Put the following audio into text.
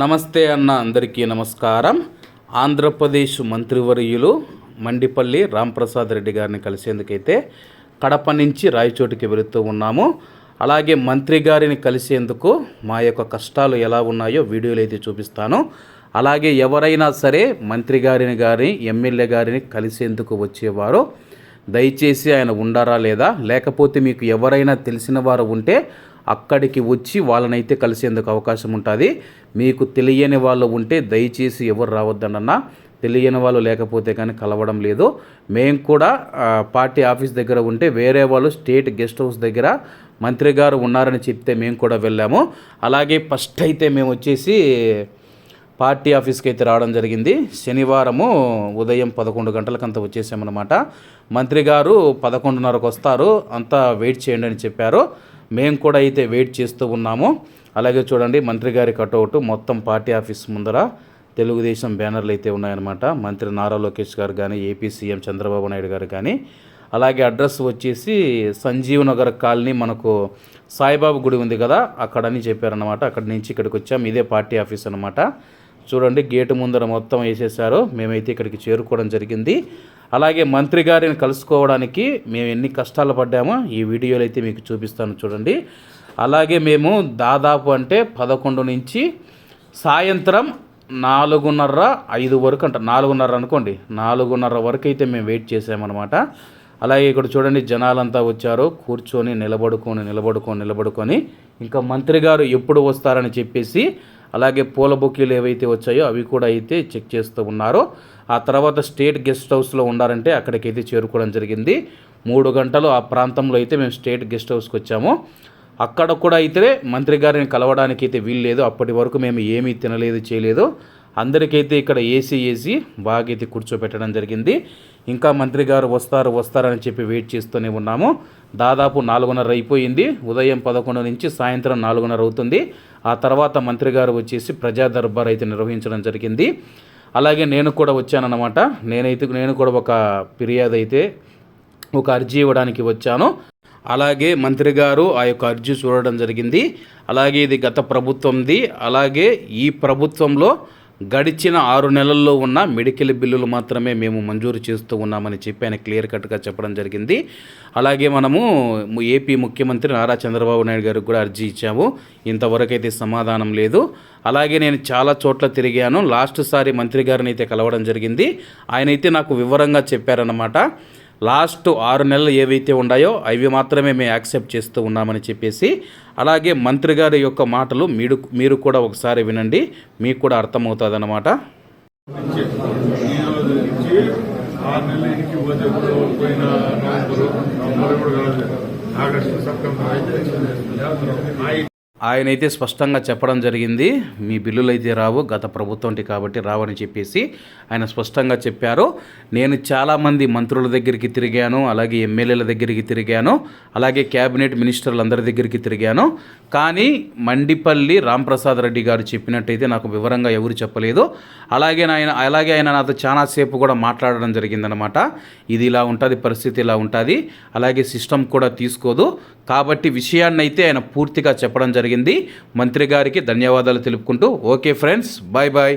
నమస్తే అన్న అందరికీ నమస్కారం. ఆంధ్రప్రదేశ్ మంత్రివర్యులు మండిపల్లి రాంప్రసాద్ రెడ్డి గారిని కలిసేందుకైతే కడప నుంచి రాయచోటికి వెళుతూ ఉన్నాము. అలాగే మంత్రి గారిని కలిసేందుకు మా యొక్క కష్టాలు ఎలా ఉన్నాయో వీడియోలు అయితే చూపిస్తాను. అలాగే ఎవరైనా సరే మంత్రి గారిని గారిని ఎమ్మెల్యే గారిని కలిసేందుకు వచ్చేవారు దయచేసి ఆయన ఉండారా లేదా? లేకపోతే మీకు ఎవరైనా తెలిసిన వారు ఉంటే అక్కడికి వచ్చి వాళ్ళనైతే కలిసేందుకు అవకాశం ఉంటుంది. మీకు తెలియని వాళ్ళు ఉంటే దయచేసి ఎవరు రావద్దనన్నా తెలియని వాళ్ళు లేకపోతే కానీ కలవడం లేదు. మేము కూడా పార్టీ ఆఫీస్ దగ్గర ఉంటే వేరే వాళ్ళు స్టేట్ గెస్ట్ హౌస్ దగ్గర మంత్రి గారు ఉన్నారని చెప్తే మేము కూడా వెళ్ళాము. అలాగే ఫస్ట్ అయితే మేము వచ్చేసి పార్టీ ఆఫీస్కి అయితే రావడం జరిగింది. శనివారము ఉదయం పదకొండు గంటలకంతా వచ్చేసామన్నమాట. మంత్రి గారు పదకొండున్నరకు వస్తారు. అంతా వెయిట్ చేయండి అని చెప్పారు. మేము కూడా అయితే వెయిట్ చేస్తూ ఉన్నాము. అలాగే చూడండి మంత్రి గారి కటౌట్ మొత్తం పార్టీ ఆఫీస్ ముందర తెలుగుదేశం బ్యానర్లు అయితే ఉన్నాయన్నమాట. మంత్రి నారా లోకేష్ గారు కానీ ఏపీ సీఎం చంద్రబాబు నాయుడు గారు కానీ. అలాగే అడ్రస్ వచ్చేసి సంజీవ్ నగర్ కాలనీ మనకు సాయిబాబు గుడి ఉంది కదా అక్కడని చెప్పారన్నమాట. అక్కడి నుంచి ఇక్కడికి వచ్చాం ఇదే పార్టీ ఆఫీస్ అనమాట చూడండి గేటు ముందర మొత్తం వేసేసారో మేమైతే ఇక్కడికి చేరుకోవడం జరిగింది. అలాగే మంత్రి గారిని కలుసుకోవడానికి మేము ఎన్ని కష్టాలు పడ్డామో ఈ వీడియోలు అయితే మీకు చూపిస్తాను చూడండి. అలాగే మేము దాదాపు అంటే పదకొండు నుంచి సాయంత్రం నాలుగున్నర ఐదు వరకు అంట నాలుగున్నర అనుకోండి. నాలుగున్నర వరకు అయితే మేము వెయిట్ చేసామన్నమాట. అలాగే ఇక్కడ చూడండి జనాలంతా వచ్చారు. కూర్చొని నిలబడుకొని నిలబడుకొని నిలబడుకొని. ఇంకా మంత్రి గారు ఎప్పుడు వస్తారని చెప్పేసి అలాగే పూల బొక్కీలు ఏవైతే వచ్చాయో అవి కూడా అయితే చెక్ చేస్తూ ఉన్నారో. ఆ తర్వాత స్టేట్ గెస్ట్ హౌస్లో ఉండారంటే అక్కడికైతే చేరుకోవడం జరిగింది. మూడు గంటలు ఆ ప్రాంతంలో అయితే మేము స్టేట్ గెస్ట్ హౌస్కి వచ్చాము. అక్కడ కూడా అయితే మంత్రి గారిని కలవడానికి అయితే వీల్లేదు. అప్పటి వరకు మేము ఏమీ తినలేదు చేయలేదు. అందరికైతే ఇక్కడ ఏసీ ఏసీ బాగా అయితే కూర్చోపెట్టడం జరిగింది. ఇంకా మంత్రి గారు వస్తారు వస్తారని చెప్పి వెయిట్ చేస్తూనే ఉన్నాము. దాదాపు నాలుగున్నర అయిపోయింది. ఉదయం పదకొండు నుంచి సాయంత్రం నాలుగున్నర అవుతుంది. ఆ తర్వాత మంత్రి గారు వచ్చేసి ప్రజా దర్బార్ అయితే నిర్వహించడం జరిగింది. అలాగే నేను కూడా వచ్చానన్నమాట. నేనైతే నేను కూడా ఒక ఫిర్యాదు అయితే ఒక అర్జీ ఇవ్వడానికి వచ్చాను. అలాగే మంత్రి గారు ఆ యొక్క అర్జీ చూడడం జరిగింది. అలాగే ఇది గత ప్రభుత్వంది. అలాగే ఈ ప్రభుత్వంలో గడిచిన ఆరు నెలల్లో ఉన్న మెడికల్ బిల్లులు మాత్రమే మేము మంజూరు చేస్తూ ఉన్నామని చెప్పి ఆయన క్లియర్ కట్గా చెప్పడం జరిగింది. అలాగే మనము ఏపీ ముఖ్యమంత్రి నారా చంద్రబాబు నాయుడు గారికి కూడా అర్జీ ఇచ్చాము. ఇంతవరకు అయితే సమాధానం లేదు. అలాగే నేను చాలా చోట్ల తిరిగాను. లాస్ట్ సారి మంత్రి గారిని అయితే కలవడం జరిగింది. ఆయన అయితే నాకు వివరంగా చెప్పారన్నమాట. లాస్ట్ ఆరు నెలలు ఏవైతే ఉన్నాయో అవి మాత్రమే మేము యాక్సెప్ట్ చేస్తూ ఉన్నామని చెప్పేసి అలాగే మంత్రి గారి యొక్క మాటలు మీరు మీరు కూడా ఒకసారి వినండి మీకు కూడా అర్థమవుతుంది అన్నమాట ఆగస్టు సెప్టెంబర్ ఆయన అయితే స్పష్టంగా చెప్పడం జరిగింది మీ బిల్లులు అయితే రావు గత ప్రభుత్వంటి కాబట్టి రావని చెప్పేసి ఆయన స్పష్టంగా చెప్పారు. నేను చాలామంది మంత్రుల దగ్గరికి తిరిగాను అలాగే ఎమ్మెల్యేల దగ్గరికి తిరిగాను అలాగే క్యాబినెట్ మినిస్టర్లు అందరి దగ్గరికి తిరిగాను. కానీ మండిపల్లి రాంప్రసాద్ రెడ్డి గారు చెప్పినట్టయితే నాకు వివరంగా ఎవరు చెప్పలేదు. అలాగే ఆయన అలాగే ఆయన నాతో చాలాసేపు కూడా మాట్లాడడం జరిగిందనమాట ఇది ఇలా ఉంటుంది పరిస్థితి ఇలా ఉంటుంది అలాగే సిస్టమ్ కూడా తీసుకోదు. కాబట్టి విషయాన్ని అయితే ఆయన పూర్తిగా చెప్పడం జరిగింది జరిగింది. మంత్రి గారికి ధన్యవాదాలు తెలుపుకుంటూ ఓకే ఫ్రెండ్స్ బాయ్ బాయ్.